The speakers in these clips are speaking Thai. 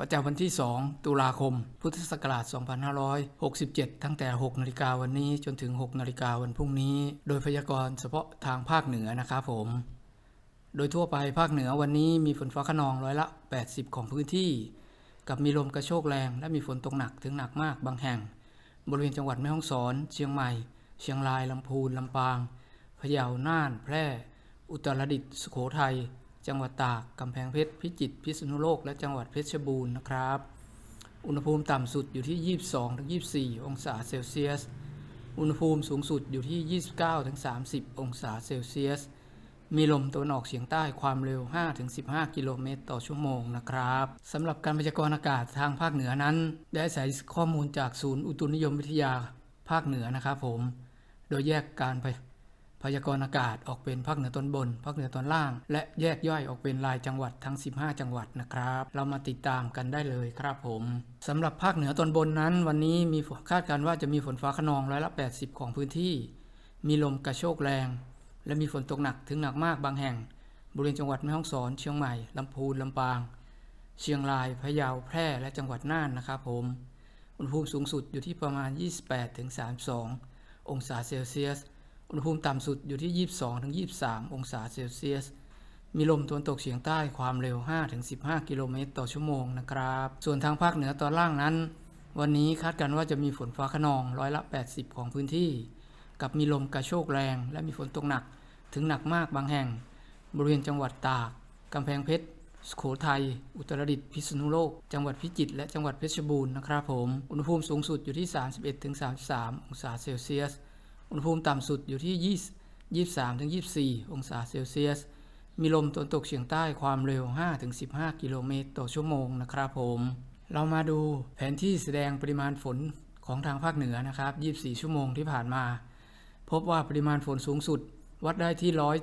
ประจำวันที่ 2 ตุลาคม พุทธศักราช 2567 ตั้งแต่ 6 นาฬิกาวันนี้จนถึง 6 นาฬิกาวันพรุ่งนี้ โดยพยากรณ์เฉพาะทางภาคเหนือนะครับผม โดยทั่วไปภาคเหนือวันนี้มีฝนฟ้าขนองร้อยละ 80 ของพื้นที่ กับมีลมกระโชกแรงและมีฝนตกหนักถึงหนักมากบางแห่ง บริเวณจังหวัดแม่ฮ่องสอน เชียงใหม่ เชียงรายลำพูนลำปาง พะเยา น่าน แพร่ อุตรดิตถ์ สุโขทัย จังหวัดตากกำแพงเพชรพิจิตรพิษณุโลก และจังหวัดเพชรบูรณ์นะครับ อุณหภูมิต่ำสุดอยู่ที่ 22-24 องศาเซลเซียส อุณหภูมิสูงสุดอยู่ที่ 29-30 องศาเซลเซียส มีลมตะวันออกเฉียงใต้ความเร็ว 5-15 กิโลเมตรต่อชั่วโมงนะครับสำหรับการพยากรณ์อากาศทางภาคเหนือนั้น ได้อาศัยข้อมูลจากศูนย์อุตุนิยมวิทยาภาคเหนือนะครับผม โดยแยกการพย พยากรณ์อากาศออกเป็นภาคเหนือตอนบน ภาคเหนือตอนล่าง และแยกย่อยออกเป็นรายจังหวัดทั้ง 15 จังหวัดนะครับ เรามาติดตามกันได้เลยครับผมสำหรับภาคเหนือตอนบนนั้น วันนี้มีคาดการณ์ว่าจะมีฝนฟ้าขนองร้อยละ 80 ของพื้นที่ มีลมกระโชกแรง และมีฝนตกหนักถึงหนักมากบางแห่ง บริเวณจังหวัดแม่ฮ่องสอน เชียงใหม่ลำพูนลำปาง เชียงรายพะเยาแพร่และจังหวัดน่านนะครับผม อุณหภูมิสูงสุดอยู่ที่ประมาณ 28-32 องศาเซลเซียส อุณหภูมิต่ำสุดอยู่ที่ 22-23 องศาเซลเซียส มีลมตะวันตกเฉียงใต้ความเร็ว 5-15 กิโลเมตรต่อชั่วโมงนะครับ ส่วนทางภาคเหนือตอนล่างนั้น วันนี้คาดการณ์ว่าจะมีฝนฟ้าขนองร้อยละ 80 ของพื้นที่ กับมีลมกระโชกแรง และมีฝนตกหนักถึงหนักมากบางแห่ง บริเวณจังหวัดตากกำแพงเพชรสุโขทัย อุตรดิตถ์ พิษณุโลก จังหวัดพิจิตร และจังหวัดเพชรบูรณ์นะครับผม อุณหภูมิสูงสุดอยู่ที่ 31-33 องศาเซลเซียส อุณหภูมิต่ำสุดอยู่ที่ 23-24 องศาเซลเซียส มีลมตะวันตกเฉียงใต้ความเร็ว 5-15 กิโลเมตรต่อชั่วโมงนะครับผม เรามาดูแผนที่แสดงปริมาณฝนของทางภาคเหนือนะครับ 24 ชั่วโมงที่ผ่านมา พบว่าปริมาณฝนสูงสุดวัดได้ที่ร้อย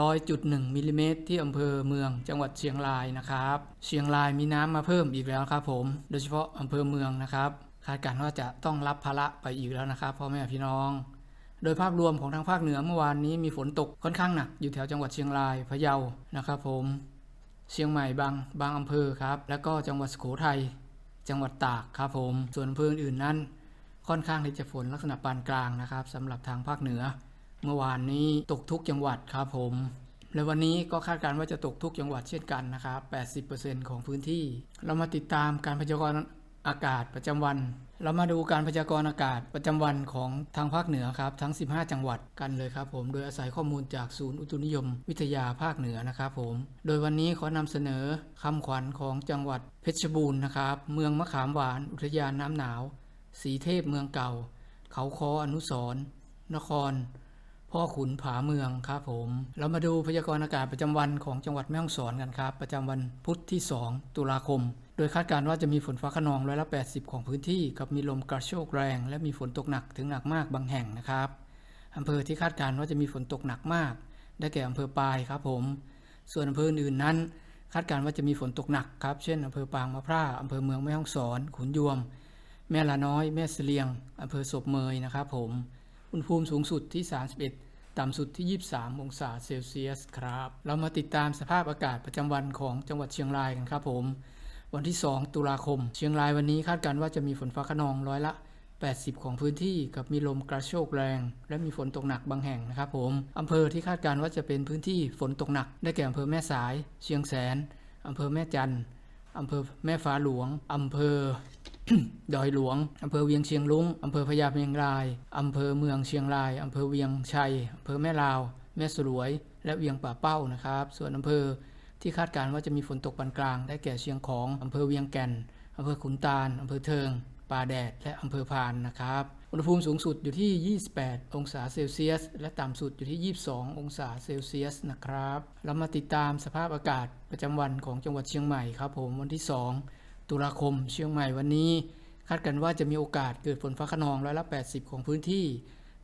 ร้อยจุดหนึ่งมิลลิเมตรที่อำเภอเมืองจังหวัดเชียงรายนะครับ เชียงรายมีน้ำมาเพิ่มอีกแล้วครับผม โดยเฉพาะอำเภอเมืองนะครับ คาดการณ์ว่าจะต้องรับภาระไปอีกแล้วนะครับพ่อแม่พี่น้อง โดยภาพรวมของทางภาคเหนือเมื่อวานนี้มีฝนตกค่อนข้างหนักอยู่แถวจังหวัดเชียงรายพะเยานะครับผม เชียงใหม่บางบางอำเภอครับ แล้วก็จังหวัดสุโขทัยจังหวัดตากครับผม ส่วนอำเภออื่นนั้น ค่อนข้างที่จะฝนลักษณะปานกลางนะครับสำหรับทางภาคเหนือ เมื่อวานนี้ตกทุกจังหวัดครับผมและวันนี้ก็คาดการณ์ว่าจะตกทุกจังหวัดเช่นกันนะครับ 80%ของพื้นที่ เรามาติดตามการพยากรณ์ อากาศประจำวัน เรามาดูการพยากรณ์อากาศประจำวันของทางภาคเหนือครับทั้ง 15 จังหวัดกันเลยครับผมโดยอาศัยข้อมูลจากศูนย์อุตุนิยม วิทยาภาคเหนือนะครับผม โดยวันนี้ขอนำเสนอคำขวัญของจังหวัดเพชรบูรณ์นะครับ เมืองมะขามหวานอุทยานน้ำหนาว สีเทพเมืองเก่า เขาคออนุสร์นครพ่อขุนผาเมืองครับผม เรามาดูพยากรณ์อากาศประจำวันของจังหวัดแม่ฮ่องสอนกันครับ ประจำวันพุธที่ 2 ตุลาคม โดยคาดการณ์ว่าจะมีฝนฟ้าขนองร้อยละ 80 ของพื้นที่ กับมีลมกระโชกแรง และมีฝนตกหนักถึงหนักมากบางแห่งนะครับอำเภอที่คาดการณ์ว่าจะมีฝนตกหนักมาก ได้แก่อำเภอปายครับผม ส่วนอำเภออื่นนั้น คาดการณ์ว่าจะมีฝนตกหนักครับ เช่นอำเภอปางมะพร้าวอำเภอเมืองแม่ฮ่องสอนขุนยวม แม่ละน้อย แม่เสลียงอำเภอศพเมยนะครับผมอุณหภูมิสูงสุดที่ 31 ต่ำสุดที่ 23 องศาเซลเซียสครับ เรามาติดตามสภาพอากาศประจำวันของจังหวัดเชียงรายกันครับผม วันที่ 2 ตุลาคม เชียงรายวันนี้คาดการณ์ว่าจะมีฝนฟ้าขนองร้อยละ 80 ของพื้นที่กับมีลมกระโชกแรง และมีฝนตกหนักบางแห่งนะครับผมอำเภอที่คาดการณ์ว่าจะเป็นพื้นที่ฝนตกหนัก ได้แก่อำเภอแม่สาย เชียงแสนอำเภอแม่จันทร์อำเภอแม่ฟ้าหลวงอำเภอดอยหลวง อำเภอเวียงเชียงลุงอำเภอพญาเมียงราย อำเภอเมืองเชียงราย อำเภอเวียงชัย อำเภอแม่ลาว แม่สลวย และเวียงป่าเป้านะครับ ส่วนอำเภอ ที่คาดการณ์ว่าจะมีฝนตกปานกลาง ได้แก่เชียงของอำเภอเวียงแก่นอำเภอขุนตาลอำเภอเทิงป่าแดด และอำเภอพานนะครับ อุณหภูมิสูงสุดอยู่ที่ 28 องศาเซลเซียส และต่ำสุดอยู่ที่ 22 องศาเซลเซียสนะครับ เรามาติดตามสภาพอากาศประจำวันของจังหวัดเชียงใหม่ครับผมวันที่ 2 ตุลาคมเชียงใหม่วันนี้ คาดกันว่าจะมีโอกาสเกิดฝนฟ้าขนองร้อยละ 80 ของพื้นที่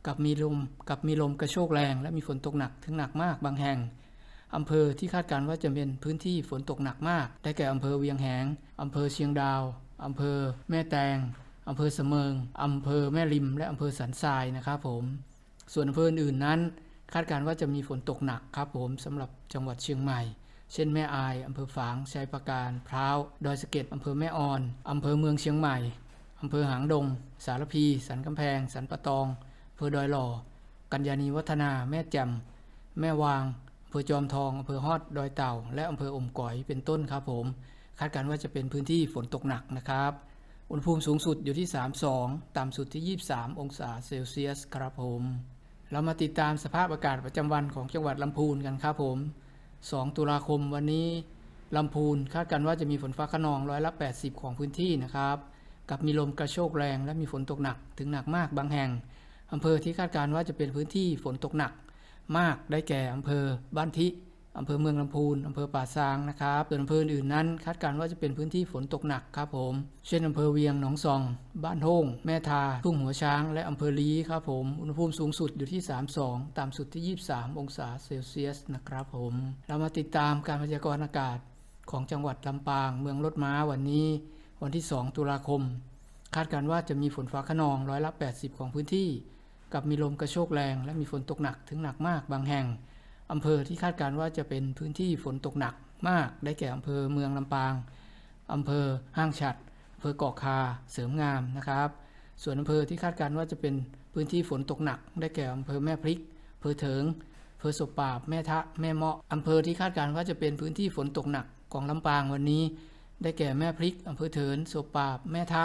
กับมีลมกับมีลมกระโชกแรง และมีฝนตกหนักถึงหนักมากบางแห่ง อำเภอที่คาดการณ์ว่าจะเป็นพื้นที่ฝนตกหนักมาก ได้แก่อำเภอเวียงแหงอำเภอเชียงดาวอำเภอแม่แตงอำเภอเสมิงอำเภอแม่ริม และอำเภอสันทรายนะครับผม ส่วนอำเภออื่นนั้น คาดการณ์ว่าจะมีฝนตกหนักครับผมสำหรับจังหวัดเชียงใหม่ เช่นแม่อายอำเภอฝางชัยปราการพร้าวดอยสะเก็ดอำเภอแม่ออนอำเภอเมืองเชียงใหม่อำเภอหางดง สารพี สันกำแพง สันปะตองอำเภอดอยหล่อ กัญญานีวัฒนา แม่แจ่มแม่วาง ภอจอมทองอำเภอฮอดดอยเต่า และอำเภออมก๋อยเป็นต้นครับผมคาดการณ์ว่าจะเป็นพื้นที่ฝนตกหนักนะครับ อุณหภูมิสูงสุดอยู่ที่ 32 ต่ำสุดที่ 23 องศาเซลเซียสครับผม เรามาติดตามสภาพอากาศประจำวันของจังหวัดลำพูนกันครับผม 2 ตุลาคมวันนี้ลำพูนคาดการณ์ว่าจะมีฝนฟ้าขนองร้อยละ 80 ของพื้นที่นะครับ กับมีลมกระโชกแรงและมีฝนตกหนักถึงหนักมากบางแห่งอำเภอที่คาดการณ์ว่าจะเป็นพื้นที่ฝนตกหนัก มากได้แก่อำเภอบ้านทิอำเภอเมืองลำพูนอำเภอป่าซางนะครับส่วนอำเภออื่นนั้น คาดการณ์ว่าจะเป็นพื้นที่ฝนตกหนักครับผม เช่นอำเภอเวียงหนองซอง บ้านโฮ่งแม่ทา ทุ่งหัวช้าง และอำเภอลีครับผม อุณหภูมิสูงสุดอยู่ที่ 32 ต่ำสุดที่ 23 องศาเซลเซียสนะครับผม เรามาติดตามการพยากรณ์อากาศของจังหวัดลำปาง เมืองรถม้าวันนี้ วันที่ 2 ตุลาคม คาดการณ์ว่าจะมีฝนฟ้าขนองร้อยละ 80 ของพื้นที่ กับมีลมกระโชกแรงและมีฝนตกหนักถึงหนักมากบางแห่ง อำเภอที่คาดการว่าจะเป็นพื้นที่ฝนตกหนักมาก ได้แก่อำเภอเมืองลำปาง อำเภอห้างฉัดอำเภอเกาะคา เสริมงามนะครับ ส่วนอำเภอที่คาดการว่าจะเป็นพื้นที่ฝนตกหนัก ได้แก่อำเภอแม่พริกอำเภอเถิงอำเภอศพปราบแม่ทะ แม่เมาะอำเภอที่คาดการว่าจะเป็นพื้นที่ฝนตกหนักของลำปางวันนี้ ได้แก่แม่พริกอำเภอเถินศพปราบแม่ทะ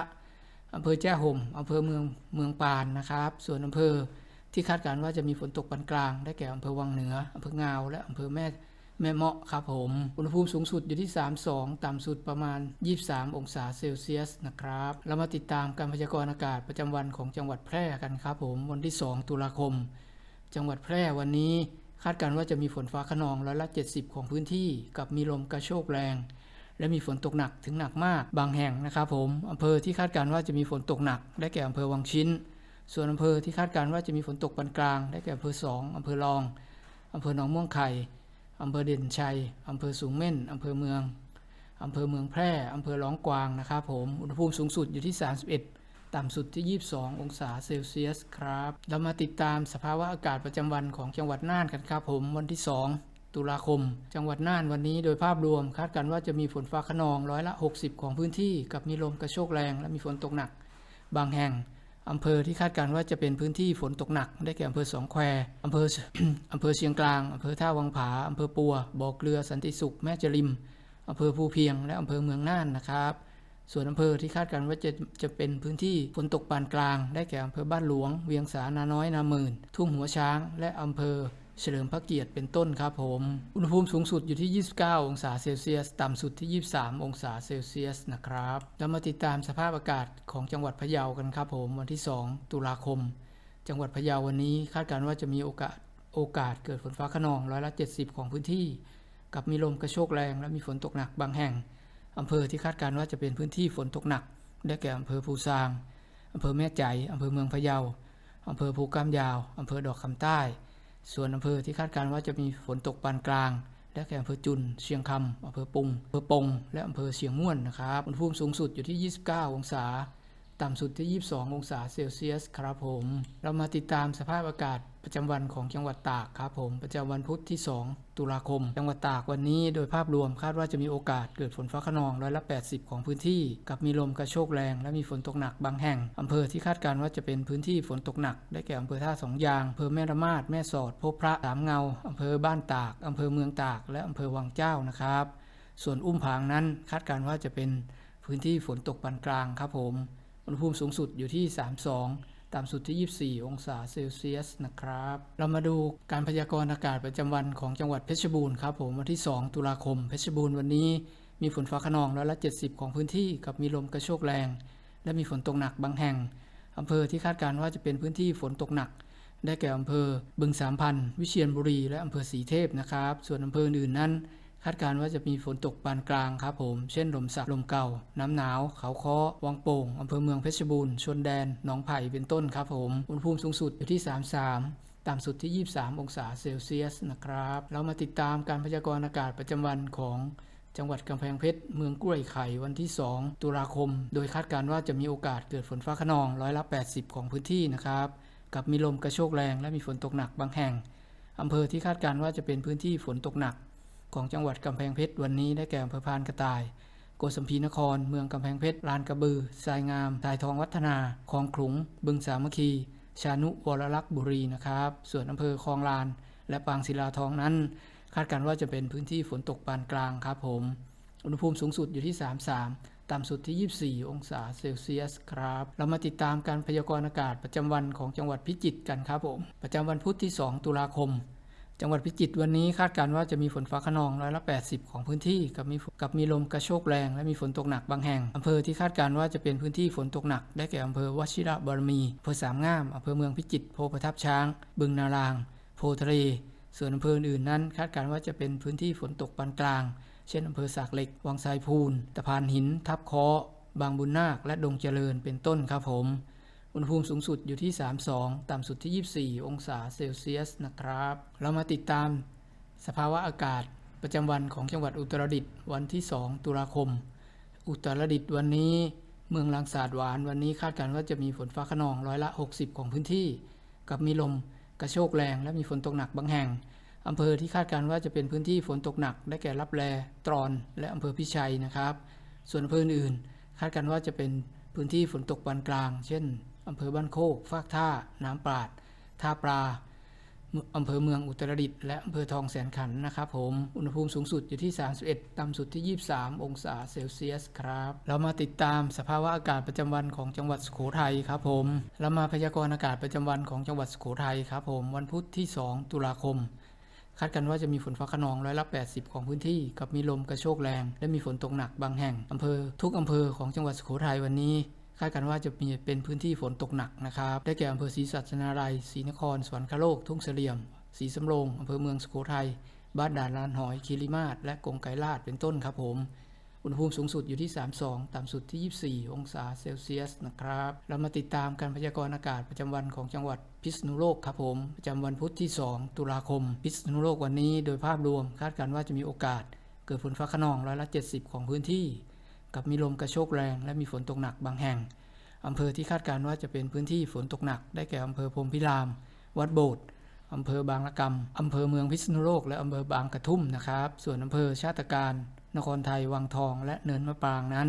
อำเภอแจ้ห่มอำเภอเมืองเมืองปานนะครับ ส่วนอำเภอที่คาดการณ์ว่าจะมีฝนตกปานกลาง ได้แก่อำเภอวังเหนืออำเภองาว และอำเภอแม่แม่เมาะครับผม อุณหภูมิสูงสุดอยู่ที่ 32 ต่ำสุดประมาณ 23 องศาเซลเซียสนะครับ เรามาติดตามการพยากรณ์อากาศประจำวันของจังหวัดแพร่กันครับผม วันที่ 2 ตุลาคม จังหวัดแพร่วันนี้คาดการณ์ว่าจะมีฝนฟ้าขนองร้อยละ 70 ของพื้นที่ กับมีลมกระโชกแรง และมีฝนตกหนักถึงหนักมากบางแห่งนะครับผมอำเภอที่คาดการณ์ว่าจะมีฝนตกหนัก ได้แก่อำเภอวังชิ้น ส่วนอำเภอที่คาดการณ์ว่าจะมีฝนตกปานกลาง ได้แก่อำเภอสองอำเภอรองอำเภอหนองม่วงไข่อำเภอเด่นชัยอำเภอสูงเม่นอำเภอเมืองอำเภอเมืองแพร่อำเภอร้องกวางนะครับผมอุณหภูมิสูงสุดอยู่ที่ 31 ต่ำสุดที่ 22 องศาเซลเซียสครับ เรามาติดตามสภาวะอากาศประจำวันของจังหวัดน่านกันครับผมวันที่ 2 ตุลาคม จังหวัดน่านวันนี้โดยภาพรวมคาดการณ์ว่าจะมีฝนฟ้าขนองร้อยละ 60 ของพื้นที่ กับมีลมกระโชกแรง และมีฝนตกหนัก บางแห่งอำเภอที่คาดการณ์ว่าจะเป็นพื้นที่ฝนตกหนัก ได้แก่อำเภอสองแควอำเภออำเภอเชียงกลางอำเภอท่าวังผาอำเภอปัวบ่อเกลือสันติสุขแม่จริมอำเภอภูเพียง และอำเภอเมืองน่านนะครับ ส่วนอำเภอที่คาดการณ์ว่าจะจะเป็นพื้นที่ฝนตกปานกลาง ได้แก่อำเภอบ้านหลวง เวียงสานาน้อยนาหมื่น ทุ่งหัวช้าง และอำเภอ เฉลิมพระเกียรติเป็นต้นครับผม อุณหภูมิสูงสุดอยู่ที่ 29 องศาเซลเซียส ต่ำสุดที่ 23 องศาเซลเซียสนะครับเรามาติดตามสภาพอากาศของจังหวัดพะเยากันครับผม วันที่ 2 ตุลาคม จังหวัดพะเยาวันนี้คาดการณ์ว่าจะมีโอกาสโอกาสเกิดฝนฟ้าขนองร้อยละ70 ของพื้นที่ กับมีลมกระโชกแรงและมีฝนตกหนักบางแห่งอำเภอที่คาดการณ์ว่าจะเป็นพื้นที่ฝนตกหนัก ได้แก่อำเภอภูซางอำเภอแม่ใจอำเภอเมืองพะเยาอำเภอภูกามยาวอำเภอดอกคำใต้ ส่วนอำเภอที่คาดการณ์ว่าจะมีฝนตกปานกลาง ได้แก่อำเภอจุน เชียงคำอำเภอปุงอำเภอปง และอำเภอเชียงม่วนนะครับ อุณหภูมิสูงสุดอยู่ที่ 29 องศา ต่ำสุดที่ 22 องศาเซลเซียสครับผม เรามาติดตามสภาพอากาศประจำวันของจังหวัดตากครับผม ประจำวันพุธที่ 2 ตุลาคม จังหวัดตากวันนี้โดยภาพรวมคาดว่าจะมีโอกาสเกิดฝนฟ้าขนองร้อยละ80 ของพื้นที่ กับมีลมกระโชกแรง และมีฝนตกหนักบางแห่ง อำเภอที่คาดการณ์ว่าจะเป็นพื้นที่ฝนตกหนัก ได้แก่อำเภอท่าสองยางอำเภอแม่ระมาดแม่สอดพบพระสามเงาอำเภอบ้านตากอำเภอเมืองตาก และอำเภอวังเจ้านะครับ ส่วนอุ้มผางนั้นคาดการณ์ว่าจะเป็นพื้นที่ฝนตกปานกลางครับผม อุณหภูมิสูงสุดอยู่ที่ 32 ต่ำสุดที่ 24 องศาเซลเซียสนะครับ เรามาดูการพยากรณ์อากาศประจำวันของจังหวัดเพชรบูรณ์ครับผมวันที่ 2 ตุลาคม เพชรบูรณ์วันนี้ มีฝนฟ้าขนองร้อยละ 70 ของพื้นที่กับมีลมกระโชกแรง และมีฝนตกหนักบางแห่งอำเภอที่คาดการณ์ว่าจะเป็นพื้นที่ฝนตกหนัก ได้แก่อำเภอบึงสามพัน วิเชียรบุรี และอำเภอสีเทพนะครับ ส่วนอำเภออื่นนั้น คาดการณ์ว่าจะมีฝนตกปานกลางครับผม เช่นลมสักลมเก่า น้ำหนาว เขาค้อวังโป่งอำเภอเมืองเพชรบูรณ์ ชนแดน หนองไผ่ เป็นต้นครับผม อุณหภูมิสูงสุดอยู่ที่ 33ต่ำสุดที่ 23 องศาเซลเซียสนะครับ เรามาติดตามการพยากรณ์อากาศประจำวันของจังหวัดกำแพงเพชร เมืองกล้วยไข่วันที่ 2 ตุลาคม โดยคาดการณ์ว่าจะมีโอกาสเกิดฝนฟ้าขนองร้อยละ 80 ของพื้นที่นะครับ กับมีลมกระโชกแรงและมีฝนตกหนักบางแห่ง อำเภอที่คาดการณ์ว่าจะเป็นพื้นที่ฝนตกหนัก ของจังหวัดกำแพงเพชรวันนี้ได้แก่อำเภอพานกระต่าย โกสัมพีนคร เมืองกำแพงเพชรลานกระบือทรายงามทายทองวัฒนาคลองขลุง บึงสามัคคี ชานุวรลักษ์บุรีนะครับ ส่วนอำเภอคลองลาน และปางศิลาทองนั้น คาดการณ์ว่าจะเป็นพื้นที่ฝนตกปานกลางครับผม อุณหภูมิสูงสุดอยู่ที่ 33ต่ำสุดที่ 24 องศาเซลเซียสครับ เรามาติดตามการพยากรณ์อากาศประจำวันของจังหวัดพิจิตรกันครับผม ประจำวันพุธที่ 2 ตุลาคม จังหวัดพิจิตรวันนี้คาดการณ์ว่าจะมีฝนฟ้าขนองร้อยละ 80 ของพื้นที่กับมีกับมีลมกระโชกแรง และมีฝนตกหนักบางแห่งอำเภอที่คาดการณ์ว่าจะเป็นพื้นที่ฝนตกหนัก ได้แก่อำเภอวชิระบารมีอำเภอสามงามอำเภอเมืองพิจิตรโพประทับช้าง บึงนาราง โพทะเลส่วนอำเภออื่นนั้น คาดการณ์ว่าจะเป็นพื้นที่ฝนตกปานกลาง เช่นอำเภอสากเหล็ก วังไซพูนตะพานหิน ทับเคาะบางบุญนาคและดงเจริญเป็นต้นครับผม อุณหภูมิสูงสุดอยู่ที่ 32 ต่ำสุดที่ 24 องศาเซลเซียสนะครับ เรามาติดตามสภาวะอากาศประจำวันของจังหวัดอุตรดิตถ์วันที่ 2 ตุลาคม อุตรดิตถ์วันนี้ เมืองลังสาดหวานวันนี้คาดการณ์ว่าจะมีฝนฟ้าขนองร้อยละ 60 ของพื้นที่ กับมีลมกระโชกแรงและมีฝนตกหนักบางแห่งอำเภอที่คาดการณ์ว่าจะเป็นพื้นที่ฝนตกหนักได้แก่รับแลตรอน และอำเภอพิชัยนะครับ ส่วนอำเภออื่นคาดการณ์ว่าจะเป็นพื้นที่ฝนตกปานกลาง เช่น อำเภอบ้านโคก ฟากท่า น้ำปราด ท่าปลา อำเภอเมืองอุตรดิตถ์และอำเภอทองแสนขันนะครับผม อุณหภูมิสูงสุดอยู่ที่ 31 ต่ำสุดที่ 23 องศาเซลเซียสครับ เรามาติดตามสภาวะอากาศประจำวันของจังหวัดสุโขทัยครับผม เรามาพยากรณ์อากาศประจำวันของจังหวัดสุโขทัยครับผม วันพุธที่ 2 ตุลาคมคาดกันว่าจะมีฝนฟ้าขนองร้อยละ 80 ของพื้นที่ กับมีลมกระโชกแรง และมีฝนตกหนักบางแห่งอำเภอ ทุกอำเภอของจังหวัดสุโขทัยวันนี้ คาดกันว่าจะมีเป็นพื้นที่ฝนตกหนักนะครับ ได้แก่อำเภอศรีสัชนาลัยศรีนคร สวรรคโลก ทุ่งเสลี่ยมศรีสำโรงอำเภอเมืองสุโขทัย บ้านด่านลานหอย คีรีมาศ และกงไกรลาด เป็นต้นครับผม อุณหภูมิสูงสุดอยู่ที่ 32 ต่ำสุดที่ 24 องศาเซลเซียสนะครับ เรามาติดตามการพยากรณ์อากาศประจำวันของจังหวัดพิษณุโลกครับผม ประจำวันพุธที่ 2 ตุลาคม พิษณุโลกวันนี้ โดยภาพรวมคาดการณ์ว่าจะมีโอกาส เกิดฝนฟ้าขนองร้อยละ 70 ของพื้นที่ กับมีลมกระโชกแรง และมีฝนตกหนักบางแห่ง อำเภอที่คาดการณ์ว่าจะเป็นพื้นที่ฝนตกหนัก ได้แก่อำเภอพรมพิราม วัดโบสถ์อำเภอบางละกำอำเภอเมืองพิษณุโลก และอำเภอบางกระทุ่มนะครับ ส่วนอำเภอชาติการ นครไทย วังทอง และเนินมะปรางนั้น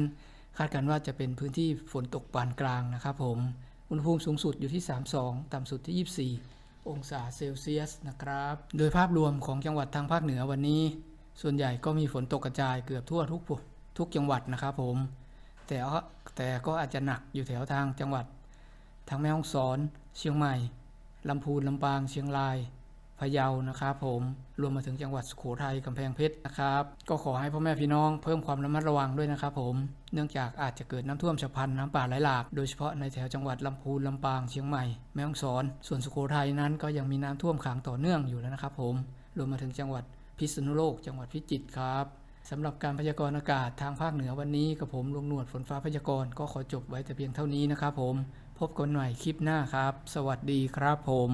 คาดการณ์ว่าจะเป็นพื้นที่ฝนตกปานกลางนะครับผม อุณหภูมิสูงสุดอยู่ที่ 32 ต่ำสุดที่ 24 องศาเซลเซียสนะครับ โดยภาพรวมของจังหวัดทางภาคเหนือวันนี้ ส่วนใหญ่ก็มีฝนตกกระจายเกือบทั่วทุก ทุกจังหวัดนะครับผม แต่ก็แต่ก็อาจจะหนักอยู่แถวทางจังหวัด ทางแม่ฮ่องสอน เชียงใหม่ลำพูนลำปาง เชียงรายพะเยานะครับผมรวมมาถึงจังหวัดสุโขทัยกำแพงเพชรนะครับ ก็ขอให้พ่อแม่พี่น้องเพิ่มความระมัดระวังด้วยนะครับผมเนื่องจากอาจจะเกิดน้ำท่วมฉับพลันน้ำป่าไหลหลากโดยเฉพาะในแถวจังหวัดลำพูนลำปางเชียงใหม่แม่ฮ่องสอน ส่วนสุโขทัยนั้นก็ยังมีน้ำท่วมขังต่อเนื่องอยู่แล้วนะครับผมรวมมาถึงจังหวัดพิษณุโลก จังหวัดพิจิตรครับ สำหรับการพยากรณ์อากาศทางภาคเหนือวันนี้กับผมลุงหนวดฝนฟ้าพยากรณ์ก็ขอจบไว้แต่เพียงเท่านี้นะครับผม พบกันใหม่คลิปหน้าครับ สวัสดีครับผม